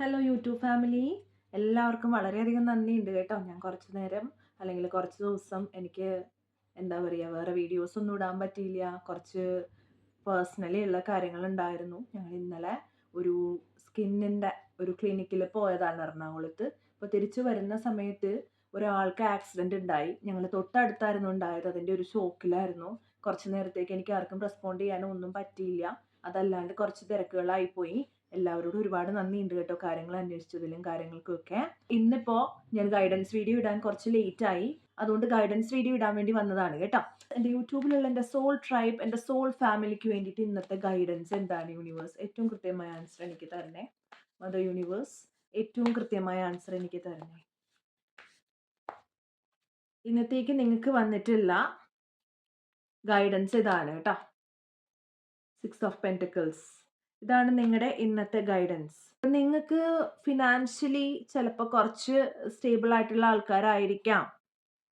Hello YouTube family എല്ലാവർക്കും വളരെയധികം നന്ദിയുണ്ട് കേട്ടോ. ഞാൻ കുറച്ച് നേരം അല്ലെങ്കിൽ കുറച്ച് ദിവസം എനിക്ക് എന്താ പറയുക വേറെ വീഡിയോസ് ഒന്നും ഇടാൻ പറ്റിയില്ല. കുറച്ച് പേഴ്സണലി ഉള്ള കാര്യങ്ങളുണ്ടായിരുന്നു ഞങ്ങൾ ഇന്നലെ ഒരു സ്കിന്നിന്റെ ഒരു ക്ലിനിക്കിൽ പോയതാണ് എറണാകുളത്ത്. അപ്പോൾ തിരിച്ചു വരുന്ന സമയത്ത് ഒരാൾക്ക് ആക്സിഡന്റ് ഉണ്ടായി. ഞങ്ങൾ തൊട്ടടുത്തായിരുന്നു ഉണ്ടായത്. അതിന്റെ ഒരു ഷോക്കിലായിരുന്നു. കുറച്ച് നേരത്തേക്ക് എനിക്ക് ആർക്കും റെസ്പോണ്ട് ചെയ്യാനോ ഒന്നും പറ്റിയില്ല. അതല്ലാണ്ട് കുറച്ച് തിരക്കുകളായിപ്പോയി എല്ലാവരോടും ഒരുപാട് നന്ദിയുണ്ട് കേട്ടോ കാര്യങ്ങൾ അന്വേഷിച്ചതിലും കാര്യങ്ങൾക്കൊക്കെ. ഇന്നിപ്പോ ഞാൻ ഗൈഡൻസ് വീഡിയോ ഇടാൻ കുറച്ച് ലേറ്റ് ആയി. അതുകൊണ്ട് ഗൈഡൻസ് വീഡിയോ ഇടാൻ വേണ്ടി വന്നതാണ് കേട്ടോ. എന്റെ യൂട്യൂബിലുള്ള എന്റെ സോൾ ട്രൈബ് എന്റെ സോൾ ഫാമിലിക്ക് വേണ്ടിയിട്ട് ഇന്നത്തെ ഗൈഡൻസ് എന്താണ് യൂണിവേഴ്സ് ഏറ്റവും കൃത്യമായ ആൻസർ എനിക്ക് തരണേ. മദർ യൂണിവേഴ്സ് ഏറ്റവും കൃത്യമായ ആൻസർ എനിക്ക് തരണേ. ഇന്നത്തേക്ക് നിങ്ങൾക്ക് വന്നിട്ടുള്ള ഗൈഡൻസ് ഇതാണ് കേട്ടോ. സിക്സ് ഓഫ് പെന്റിക്കിൾസ് ഇതാണ് നിങ്ങളുടെ ഇന്നത്തെ ഗൈഡൻസ് നിങ്ങൾക്ക് ഫിനാൻഷ്യലി ചിലപ്പോൾ കുറച്ച് സ്റ്റേബിൾ ആയിട്ടുള്ള ആൾക്കാരായിരിക്കാം.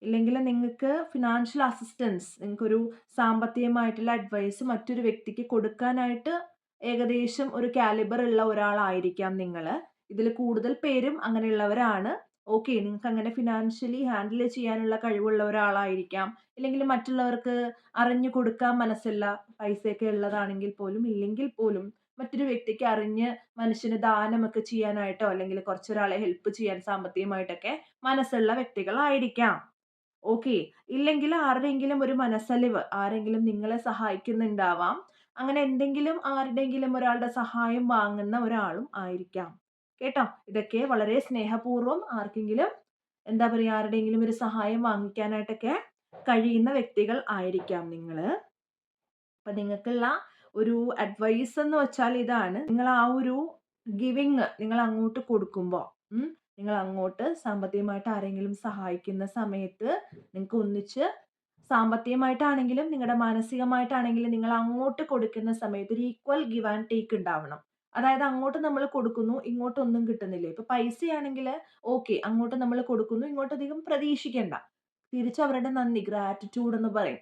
ഇല്ലെങ്കിൽ നിങ്ങൾക്ക് ഫിനാൻഷ്യൽ അസിസ്റ്റൻസ് നിങ്ങൾക്കൊരു സാമ്പത്തികമായിട്ടുള്ള അഡ്വൈസ് മറ്റൊരു വ്യക്തിക്ക് കൊടുക്കാനായിട്ട് ഏകദേശം ഒരു കാലിബർ ഉള്ള ഒരാളായിരിക്കാം നിങ്ങൾ ഇതിൽ കൂടുതൽ പേരും അങ്ങനെയുള്ളവരാണ്. ഓക്കെ നിങ്ങൾക്ക് അങ്ങനെ ഫിനാൻഷ്യലി ഹാൻഡിൽ ചെയ്യാനുള്ള കഴിവുള്ള ഒരാളായിരിക്കാം. ഇല്ലെങ്കിൽ മറ്റുള്ളവർക്ക് അറിഞ്ഞു കൊടുക്കാൻ മനസ്സില്ല പൈസയൊക്കെ ഉള്ളതാണെങ്കിൽ പോലും ഇല്ലെങ്കിൽ പോലും മറ്റൊരു വ്യക്തിക്ക് അറിഞ്ഞ് മനുഷ്യന് ദാനമൊക്കെ ചെയ്യാനായിട്ടോ അല്ലെങ്കിൽ കുറച്ചൊരാളെ ഹെൽപ്പ് ചെയ്യാൻ സാമ്പത്തികമായിട്ടൊക്കെ മനസ്സുള്ള വ്യക്തികളായിരിക്കാം. ഓക്കെ ഇല്ലെങ്കിൽ ആരുടെയെങ്കിലും ഒരു മനസ്സലിവ് ആരെങ്കിലും നിങ്ങളെ സഹായിക്കുന്നുണ്ടാവാം. അങ്ങനെ എന്തെങ്കിലും ആരുടെയെങ്കിലും ഒരാളുടെ സഹായം വാങ്ങുന്ന ഒരാളും ആയിരിക്കാം. കേട്ടോ? ഇതൊക്കെ വളരെ സ്നേഹപൂർവം ആർക്കെങ്കിലും എന്താ പറയുക ആരുടെയെങ്കിലും ഒരു സഹായം വാങ്ങിക്കാനായിട്ടൊക്കെ കഴിയുന്ന വ്യക്തികൾ ആയിരിക്കാം നിങ്ങൾ അപ്പം നിങ്ങൾക്കുള്ള ഒരു അഡ്വൈസ് എന്ന് വെച്ചാൽ ഇതാണ്. നിങ്ങൾ ആ ഒരു ഗിവിങ് നിങ്ങൾ അങ്ങോട്ട് കൊടുക്കുമ്പോൾ നിങ്ങൾ അങ്ങോട്ട് സാമ്പത്തികമായിട്ട് ആരെങ്കിലും സഹായിക്കുന്ന സമയത്ത് നിങ്ങൾക്ക് ഒന്നിച്ച് സാമ്പത്തികമായിട്ടാണെങ്കിലും നിങ്ങളുടെ മാനസികമായിട്ടാണെങ്കിലും നിങ്ങൾ അങ്ങോട്ട് കൊടുക്കുന്ന സമയത്ത് ഒരു ഈക്വൽ ഗിവ് ആൻഡ് ടേക്ക് ഉണ്ടാവണം. അതായത് അങ്ങോട്ട് നമ്മൾ കൊടുക്കുന്നു ഇങ്ങോട്ട് ഒന്നും കിട്ടുന്നില്ല. ഇപ്പൊ പൈസയാണെങ്കിൽ ഓക്കെ അങ്ങോട്ട് നമ്മൾ കൊടുക്കുന്നു ഇങ്ങോട്ട് അധികം പ്രതീക്ഷിക്കേണ്ട. തിരിച്ച് അവരുടെ നന്ദി ഗ്രാറ്റിറ്റ്യൂഡ് എന്ന് പറയും.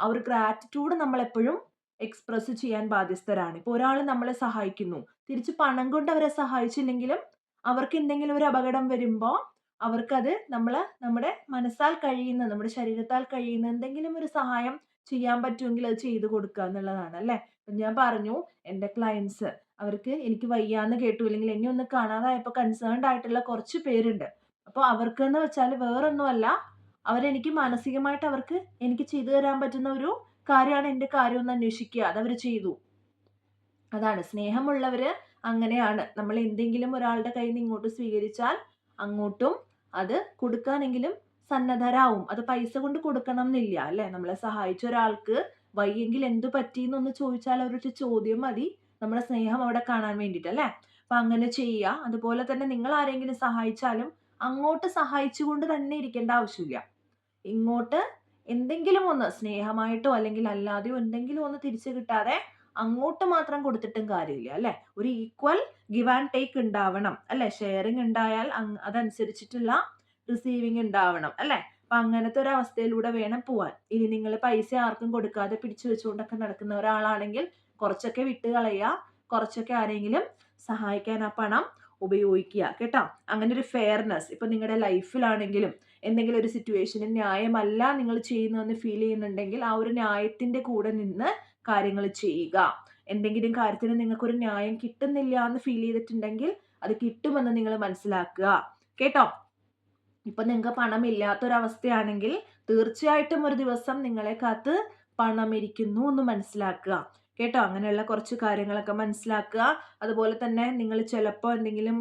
ആ ഒരു ഗ്രാറ്റിറ്റ്യൂഡ് നമ്മൾ എപ്പോഴും എക്സ്പ്രസ് ചെയ്യാൻ ബാധ്യസ്ഥരാണ്. ഇപ്പോൾ ഒരാൾ നമ്മളെ സഹായിക്കുന്നു. തിരിച്ച് പണം കൊണ്ട് അവരെ സഹായിച്ചില്ലെങ്കിലും അവർക്ക് എന്തെങ്കിലും ഒരു അപകടം വരുമ്പോൾ അവർക്കത് നമ്മൾ നമ്മുടെ മനസ്സാൽ കഴിയുന്ന നമ്മുടെ ശരീരത്താൽ കഴിയുന്ന എന്തെങ്കിലും ഒരു സഹായം ചെയ്യാൻ പറ്റുമെങ്കിൽ അത് ചെയ്തു കൊടുക്കുക എന്നുള്ളതാണ് അല്ലേ? ഞാൻ പറഞ്ഞു എന്റെ ക്ലയൻസ് അവർക്ക് എനിക്ക് വയ്യാന്ന് കേട്ടു അല്ലെങ്കിൽ എന്നെ ഒന്ന് കാണാതായപ്പോൾ കൺസേൺഡ് ആയിട്ടുള്ള കുറച്ച് പേരുണ്ട്. അപ്പോൾ അവർക്ക് എന്ന് വെച്ചാൽ വേറൊന്നുമല്ല. അവരെനിക്ക് മാനസികമായിട്ട് അവർക്ക് എനിക്ക് ചെയ്തു തരാൻ പറ്റുന്ന ഒരു കാര്യമാണ് എന്റെ കാര്യം ഒന്ന് അന്വേഷിക്കുക. അതവർ ചെയ്തു. അതാണ്. സ്നേഹമുള്ളവർ അങ്ങനെയാണ്. നമ്മൾ എന്തെങ്കിലും ഒരാളുടെ കയ്യിൽ നിന്ന് ഇങ്ങോട്ട് സ്വീകരിച്ചാൽ അങ്ങോട്ടും അത് കൊടുക്കാനെങ്കിലും സന്നദ്ധരാവും. അത് പൈസ കൊണ്ട് കൊടുക്കണം എന്നില്ല അല്ലേ? നമ്മളെ സഹായിച്ച ഒരാൾക്ക് വയ്യെങ്കിൽ എന്തു പറ്റിയെന്നൊന്ന് ചോദിച്ചാൽ അവരുടെ ചോദ്യം മതി. നമ്മുടെ സ്നേഹം അവിടെ കാണാൻ വേണ്ടിയിട്ട് അല്ലേ? അപ്പൊ അങ്ങനെ ചെയ്യുക. അതുപോലെ തന്നെ നിങ്ങൾ ആരെങ്കിലും സഹായിച്ചാലും അങ്ങോട്ട് സഹായിച്ചുകൊണ്ട് തന്നെ ഇരിക്കേണ്ട ആവശ്യമില്ല. ഇങ്ങോട്ട് എന്തെങ്കിലും ഒന്ന് സ്നേഹമായിട്ടോ അല്ലെങ്കിൽ അല്ലാതെയോ എന്തെങ്കിലും ഒന്ന് തിരിച്ചു കിട്ടാതെ അങ്ങോട്ട് മാത്രം കൊടുത്തിട്ടും കാര്യമില്ല അല്ലെ? ഒരു ഈക്വൽ ഗിവ് ആൻഡ് ടേക്ക് ഉണ്ടാവണം അല്ലെ? ഷെയറിങ് ഉണ്ടായാൽ അതനുസരിച്ചിട്ടുള്ള റിസീവിങ് ഉണ്ടാവണം അല്ലെ? അപ്പൊ അങ്ങനത്തെ ഒരു അവസ്ഥയിലൂടെ വേണം പോവാൻ. ഇനി നിങ്ങൾ പൈസ ആർക്കും കൊടുക്കാതെ പിടിച്ചു വെച്ചുകൊണ്ടൊക്കെ നടക്കുന്ന ഒരാളാണെങ്കിൽ കുറച്ചൊക്കെ വിട്ട് കുറച്ചൊക്കെ ആരെങ്കിലും സഹായിക്കാൻ ആ പണം ഉപയോഗിക്കുക. കേട്ടോ? അങ്ങനെ ഒരു ഫെയർനെസ് ഇപ്പം നിങ്ങളുടെ ലൈഫിലാണെങ്കിലും എന്തെങ്കിലും ഒരു സിറ്റുവേഷന് ന്യായമല്ല നിങ്ങൾ ചെയ്യുന്നതെന്ന് ഫീൽ ചെയ്യുന്നുണ്ടെങ്കിൽ ആ ഒരു ന്യായത്തിന്റെ കൂടെ നിന്ന് കാര്യങ്ങൾ ചെയ്യുക. എന്തെങ്കിലും കാര്യത്തിന് നിങ്ങൾക്കൊരു ന്യായം കിട്ടുന്നില്ല എന്ന് ഫീൽ ചെയ്തിട്ടുണ്ടെങ്കിൽ അത് കിട്ടുമെന്ന് നിങ്ങൾ മനസ്സിലാക്കുക. കേട്ടോ? ഇപ്പൊ നിങ്ങൾക്ക് പണമില്ലാത്തൊരവസ്ഥയാണെങ്കിൽ തീർച്ചയായിട്ടും ഒരു ദിവസം നിങ്ങളെ കാത്ത് പണമിരിക്കുന്നു എന്ന് മനസ്സിലാക്കുക. കേട്ടോ? അങ്ങനെയുള്ള കുറച്ച് കാര്യങ്ങളൊക്കെ മനസ്സിലാക്കുക. അതുപോലെ തന്നെ നിങ്ങൾ ചിലപ്പോൾ എന്തെങ്കിലും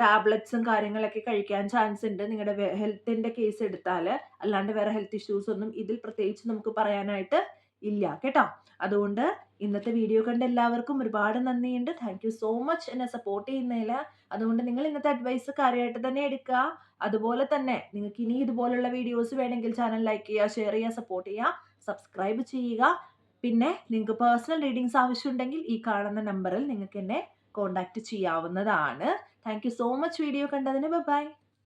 ടാബ്ലറ്റ്സും കാര്യങ്ങളൊക്കെ കഴിക്കാൻ ചാൻസ് ഉണ്ട് നിങ്ങളുടെ ഹെൽത്തിന്റെ കേസ് എടുത്താൽ. അല്ലാണ്ട് വേറെ ഹെൽത്ത് ഇഷ്യൂസ് ഒന്നും ഇതിൽ പ്രത്യേകിച്ച് നമുക്ക് പറയാനായിട്ട് ഇല്ല. കേട്ടോ? അതുകൊണ്ട് ഇന്നത്തെ വീഡിയോ കണ്ട എല്ലാവർക്കും ഒരുപാട് നന്ദിയുണ്ട്. താങ്ക് യു സോ മച്ച് എന്നെ സപ്പോർട്ട് ചെയ്യുന്നതിൽ. അതുകൊണ്ട് നിങ്ങൾ ഇന്നത്തെ അഡ്വൈസ് കാര്യമായിട്ട് തന്നെ എടുക്കുക. അതുപോലെ തന്നെ നിങ്ങൾക്ക് ഇനി ഇതുപോലുള്ള വീഡിയോസ് വേണമെങ്കിൽ ചാനൽ ലൈക്ക് ചെയ്യുക ഷെയർ ചെയ്യുക സപ്പോർട്ട് ചെയ്യുക സബ്സ്ക്രൈബ് ചെയ്യുക. പിന്നെ നിങ്ങൾക്ക് പേഴ്സണൽ റീഡിങ്സ് ആവശ്യമുണ്ടെങ്കിൽ ഈ കാണുന്ന നമ്പറിൽ നിങ്ങൾക്ക് എന്നെ കോൺടാക്റ്റ് ചെയ്യാവുന്നതാണ്. താങ്ക് സോ മച്ച് വീഡിയോ കണ്ടതിന് ബൈ